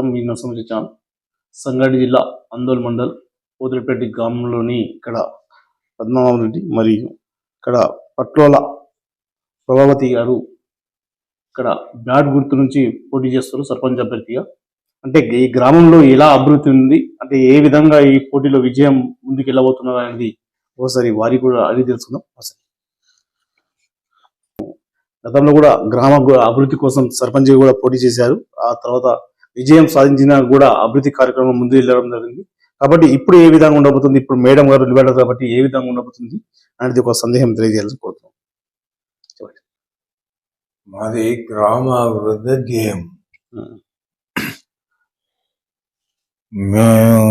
నమస్కారం. మీ నరసింహ సంగారెడ్డి జిల్లా అందోల్ మండల్ పోతులపేట గ్రామంలోని ఇక్కడ పద్మనాభం రెడ్డి మరియు ఇక్కడ పట్లోల ప్రభావతి గారు ఇక్కడ బ్యాట్ గుర్తు నుంచి పోటీ చేస్తారు సర్పంచ్ అభ్యర్థిగా. అంటే ఈ గ్రామంలో ఎలా అభివృద్ధి ఉంది? అంటే ఏ విధంగా ఈ పోటీలో విజయం ముందుకు వెళ్ళబోతున్నారు అనేది ఒకసారి వారి కూడా అడిగి తెలుసుకుందాం. ఒకసారి. గతంలో కూడా గ్రామ అభివృద్ధి కోసం సర్పంచ్ కూడా పోటీ చేశారు. ఆ తర్వాత విజయం సాధించిన కూడా అభివృద్ధి కార్యక్రమం ముందు వెళ్ళడం జరిగింది. కాబట్టి ఇప్పుడు ఏ విధంగా ఉండబోతుంది? ఇప్పుడు మేడం గారు నిలబడ్డారు కాబట్టి ఏ విధంగా ఉండబోతుంది అనేది ఒక సందేహం తెలియజేయాలనుకుంటున్నాం మాది గ్రామ అభివృద్ధి ధ్యేయం. మేము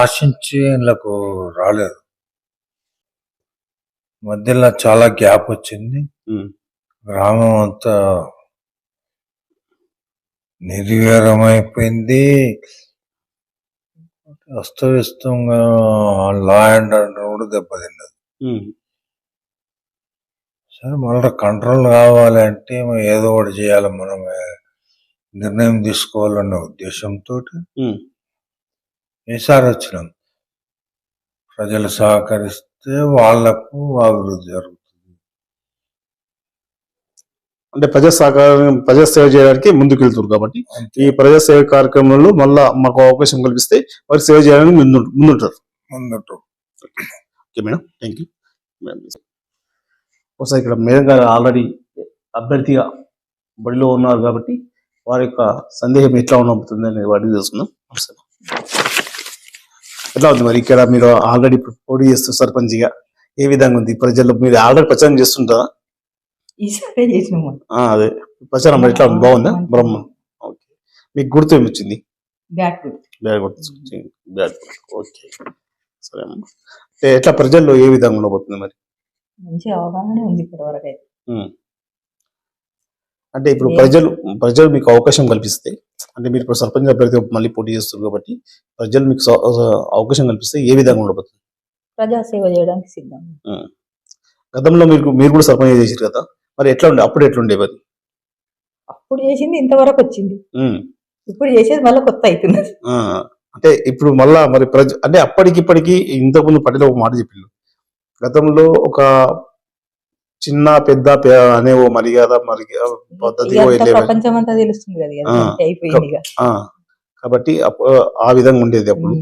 ఆశించి వీళ్ళకు రాలేదు. మధ్యలో చాలా గ్యాప్ వచ్చింది. గ్రామం అంతా నిర్వీర్యమైపోయింది అస్తవ్యస్తంగా లా అండ్ ఆర్డర్ కూడా దెబ్బతిన్నది. సరే మళ్ళీ కంట్రోల్ కావాలంటే ఏదో ఒకటి చేయాలి. మనం నిర్ణయం తీసుకోవాలన్న ఉద్దేశంతో. ఈసారి వచ్చినాం. ప్రజలు సహకరిస్తే వాళ్ళకు అభివృద్ధి జరుగుతుంది. అంటే ప్రజా సహకారం ప్రజా సేవ చేయడానికి ముందుకు వెళ్తారు కాబట్టి ఈ ప్రజా సేవ కార్యక్రమంలో మళ్ళా మాకు అవకాశం కల్పిస్తే వారికి సేవ చేయడానికి ముందు ముందుంటారు. ముందట ఓకే మేడం. థ్యాంక్ యూ ఒకసారి ఇక్కడ మేడం గారు ఆల్రెడీ అభ్యర్థిగా బడిలో ఉన్నారు కాబట్టి వారి యొక్క సందేహం ఎట్లా ఉండబోతుంది అనేది వాటిని తెలుసుకుందాం. ఎట్లా ఉంది మరి? ఇక్కడ మీరు ఆల్రెడీ పోటీ చేస్తూ సర్పంచ్గా ఏ విధంగా ఉంది? ప్రజల్లో మీరు ఆల్రెడీ ప్రచారం చేస్తుంటారా? ఈసారి చేసినాము ఆ, అదే. ప్రచారం ఎట్లా ఉంది? బాగుందా? బ్రహ్మ. ఓకే. మీకు గుర్తు ఏమి వచ్చింది బ్యాట్ గుర్తు. ఓకే. సరే అమ్మా. అంటే ఎట్లా ప్రజల్లో ఏ విధంగా ఉండబోతుంది మరి? మంచి అవగాహన ఉంది ఇప్పటి వరకు అయితే. అంటే ఇప్పుడు ప్రజలు ప్రజలు మీకు అవకాశం కల్పిస్తే అంటే మీరు ఇప్పుడు సర్పంచ్ అభ్యర్థి మళ్ళీ పోటీ చేస్తారు కాబట్టి ప్రజలు మీకు అవకాశం కల్పిస్తే ఏ విధంగా ఉండబోతుంది? ప్రజాసేవ చేయడానికి సిద్ధం. గతంలో మీరు మీరు కూడా సర్పంచ్ చేసారు కదా? మరి ఎట్లా ఉండే? అప్పుడు ఎట్లా ఉండేది అది? అప్పుడు చేసింది ఇంతవరకు వచ్చింది. ఇప్పుడు చేసేది మళ్ళీ కొత్త అవుతున్నది ఆ. అంటే ఇప్పుడు మళ్ళా మరి ప్రజ అంటే అప్పటికి ఇప్పటికి ఇంతకుముందు పట్టిన ఒక మాట చెప్పిండు గతంలో ఒక చిన్న పెద్ద అనే ఓ మర్యాద మరి పద్ధతి తెలుస్తుంది కాబట్టి ఆ విధంగా ఉండేది అప్పుడు.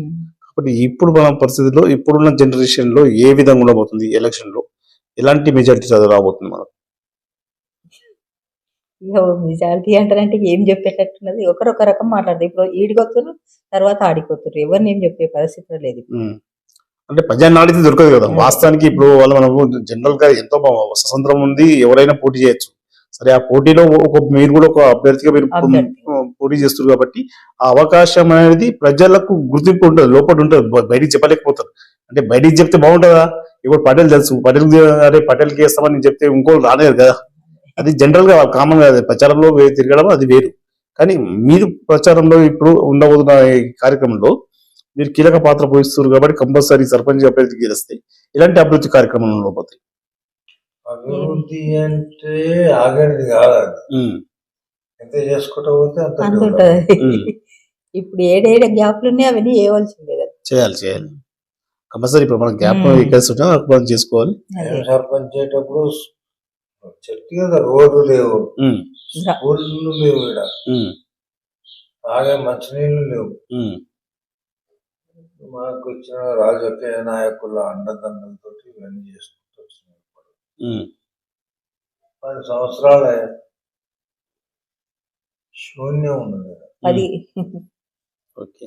కాబట్టి ఇప్పుడు మన పరిస్థితిలో ఇప్పుడున్న జనరేషన్లో ఏ విధంగా ఉండబోతుంది? ఎలక్షన్లో ఎలాంటి మెజారిటీ చదువు రాబోతుంది మనకు? ఇక మెజారిటీ అంటారంటే ఏం చెప్పేటట్టున్నది? ఒకరొక రకం మాట్లాడదు. ఇప్పుడు ఈడికొత్తురు తర్వాత ఆడికొత్తురు ఎవరిని ఏం చెప్పే పరిస్థితి లేదు. అంటే ప్రజాన్ని ఆడితే దొరకదు కదా. వాస్తవానికి ఇప్పుడు వాళ్ళు మనకు జనరల్గా ఎంతో స్వతంత్రం ఉంది ఎవరైనా పోటీ చేయొచ్చు. సరే ఆ పోటీలో ఒక మీరు కూడా ఒక అభ్యర్థిగా మీరు. పోటీ చేస్తారు కాబట్టి ఆ అవకాశం అనేది ప్రజలకు గుర్తింపు ఉంటుంది లోపల ఉంటుంది. బయటికి చెప్పలేకపోతారు. అంటే బయటికి చెప్తే బాగుంటుందా? ఇప్పుడు పటేల్ తెలుసు. పటేల్ అరే పటేల్కి వేస్తామని చెప్తే ఇంకోళ్ళు రాలేరు కదా. అది జనరల్గా కామన్గా ప్రచారంలో వే- తిరగడం అది వేరు. కానీ మీరు ప్రచారంలో ఇప్పుడు ఉండబోతున్న ఈ కార్యక్రమంలో మీరు కీలక పాత్ర పోయిస్తారు కాబట్టి కంపల్సరీ సర్పంచ్ అభ్యర్థి గెలిస్తే ఇలాంటి అభివృద్ధి కార్యక్రమాలు ఉండబోతాయి? అభివృద్ధి అంటే ఆగేది కాదు. ఎంత చేసుకుంటా పోతే అంత. ఇప్పుడు ఏడేడ గ్యాప్లు ఉన్నాయి అవన్నీ వేయవలసిందే కదా. చేయాలి చేయాలి. కంపల్సరీ ఇప్పుడు మనం గ్యాప్. ఎక్కడ మనం చేసుకోవాలి. సర్పంచ్ చేయటప్పుడు చెట్టు కదా రోడ్డు లేవు. స్కూళ్ళు లేవు ఇక్కడ తాగే మంచినీళ్ళు లేవు. మాకు వచ్చిన రాజకీయ నాయకుల అండదండలతో ఇవన్నీ చేసుకుంటూ వచ్చినాం. ఉమ్. పది సంవత్సరాలే శూన్యం ఉన్నది అది ఓకే.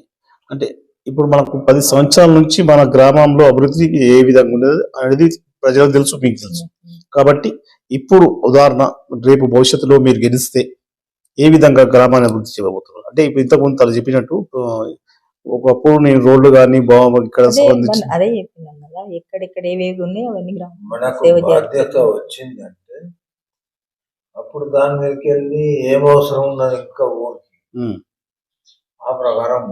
అంటే ఇప్పుడు మనకు పది సంవత్సరాల నుంచి మన గ్రామంలో అభివృద్ధి ఏ విధంగా ఉండేది అనేది ప్రజలకు తెలుసు మీకు తెలుసు. కాబట్టి ఇప్పుడు ఉదాహరణ రేపు భవిష్యత్తులో మీరు గెలిస్తే ఏ విధంగా గ్రామాన్ని అభివృద్ధి చేయబోతున్నారు? అంటే ఇప్పుడు ఇంతకుముందు తను చెప్పినట్టు ఒకప్పుడు నేను రోడ్లు కానీ బాగా ఇక్కడ సంబంధించి అదే చెప్పినాం కదా ఎక్కడెక్కడ ఏవేవి ఉన్నాయి అవన్నీ గ్రామం వచ్చిందంటే అప్పుడు దాని మీదకి వెళ్ళి ఏం అవసరం ఉన్నది ఇంకా ఊరికి. ఆ ప్రకారం.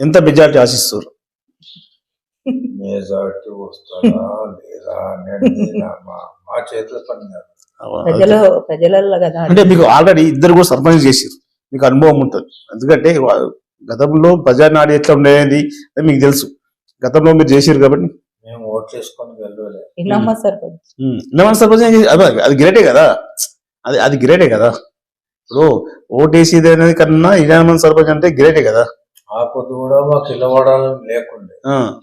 ఎంత మెజార్టీ ఆశిస్తారు మెజార్టీ వస్తుందా లేదా అనేది మా మా చేతిలో పని కాదు. ప్రజలు ప్రజలలో కదా. అంటే మీకు ఆల్రెడీ ఇద్దరు కూడా సర్పంచ్ చేసారు మీకు అనుభవం ఉంటుంది. ఎందుకంటే గతంలో ప్రజానాడి ఎట్లా ఉండేది మీకు తెలుసు. గతంలో మీరు చేసారు కాబట్టి. మేము ఓట్లు వేసుకొని గెలవలే. ఇల్లమ్మ సర్పంచ్. సర్పంచ్ అది- గ్రేటే కదా. అది అది గ్రేటే కదా. ఇప్పుడు ఓటేసేది అనేది కన్నా ఇజామన్ సర్పంచ్ అంటే గ్రేటే కదా. ఆ పొద్దు కూడా మాకు ఇల్లవడాలని లేకుండే. ఆ,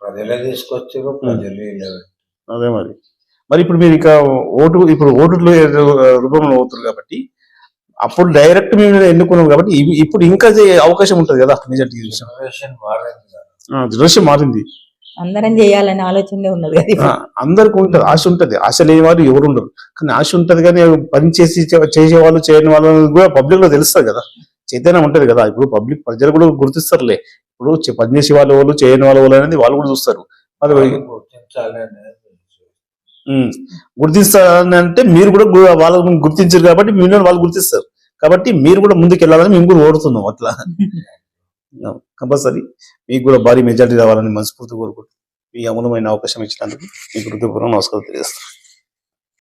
ప్రజలే తీసుకొచ్చారు ప్రజలే అదే మరి. మరి ఇప్పుడు మీరు ఇంకా ఓటు ఇప్పుడు ఓటులో రూపంలో అవుతారు కాబట్టి అప్పుడు డైరెక్ట్ మేము ఎన్నుకున్నాం కాబట్టి ఇప్పుడు ఇంకా అవకాశం ఉంటుంది కదా నిజానికి జనరేషన్ మారింది అందరం చేయాలనే ఆలోచనే ఉన్నది కదా. అందరికి ఉంటది ఆశ ఉంటది. ఆశ లేని వారు ఎవరు ఉండరు. కానీ ఆశ ఉంటది కానీ పని చేసి వాళ్ళు చేయని వాళ్ళు కూడా పబ్లిక్లో తెలుస్తుంది కదా. చైతన్యం ఉంటది కదా. ఇప్పుడు పబ్లిక్ ప్రజలు కూడా గుర్తిస్తారులే. ఇప్పుడు చే- పని చేసే వాళ్ళు వాళ్ళు చేయని వాళ్ళు వాళ్ళు అనేది వాళ్ళు కూడా చూస్తారు. అది వాళ్ళు గుర్తించాలి అనేది ఉమ్, గుర్తిస్తారని అంటే మీరు కూడా వాళ్ళని గుర్తించారు కాబట్టి మీరు వాళ్ళు గుర్తిస్తారు. కాబట్టి మీరు కూడా ముందుకు వెళ్ళాలని మేము కూడా ఓడుతున్నాం అట్లా. కంపల్సరీ. మీకు కూడా భారీ మెజారిటీ రావాలని మనస్ఫూర్తి కోరుకుంటున్నాం. మీ అమూలమైన అవకాశం ఇచ్చినందుకు మీకు హృదయపూర్వక నమస్కారం తెలియజేస్తాను